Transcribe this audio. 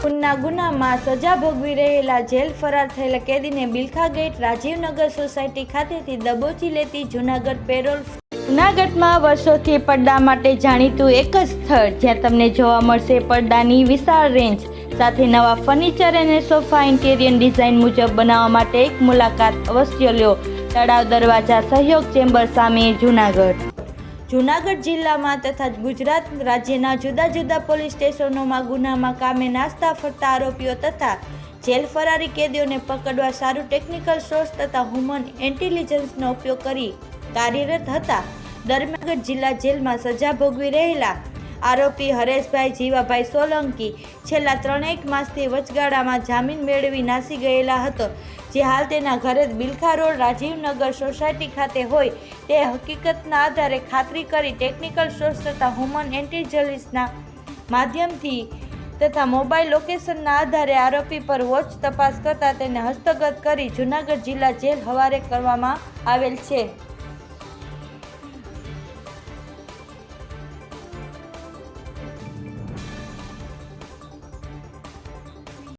કિડનેપિંગના ગુનામાં સજા ભોગવી રહેલા જેલ ફરાર થયેલા કેદીને બિલખા ગેટ રાજીવનગર સોસાયટી ખાતેથી દબોચી લેતી જૂનાગઢ પેરોલ જૂનાગઢમાં વર્ષોથી પડદા માટે જાણીતું એક જ સ્થળ જ્યાં તમને જોવા મળશે પડદાની વિશાળ રેન્જ સાથે નવા ફર્નિચર અને સોફા ઇન્ટેરિયર ડિઝાઇન મુજબ બનાવવા માટે એક મુલાકાત અવશ્ય લ્યો તળાવ દરવાજા સહયોગ ચેમ્બર સામે જૂનાગઢ. જૂનાગઢ જિલ્લામાં તથા ગુજરાત રાજ્યના જુદા જુદા પોલીસ સ્ટેશનોમાં ગુનામાં કામે નાસ્તા ફરતા આરોપીઓ તથા જેલ ફરારી કેદીઓને પકડવા સારું ટેકનિકલ સોર્સ તથા હ્યુમન ઇન્ટેલિજન્સનો ઉપયોગ કરી કાર્યરત હતા. દરમિયાન જિલ્લા જેલમાં સજા ભોગવી રહેલા આરોપી હરેશભાઈ જીવાભાઈ સોલંકી છેલ્લા ત્રણેક માસથી વચગાળામાં જામીન મેળવી નાસી ગયેલા હતો. જે હાલ તેના ઘરે બિલખા રોડ રાજીવનગર સોસાયટી ખાતે હોય તે હકીકતના આધારે ખાતરી કરી ટેકનિકલ સોર્સ તથા હ્યુમન ઇન્ટેલિજન્સના માધ્યમથી તથા મોબાઈલ લોકેશનના આધારે આરોપી પર વોચ તપાસ કરતા તેને હસ્તગત કરી જૂનાગઢ જિલ્લા જેલ હવારે કરવામાં આવેલ છે.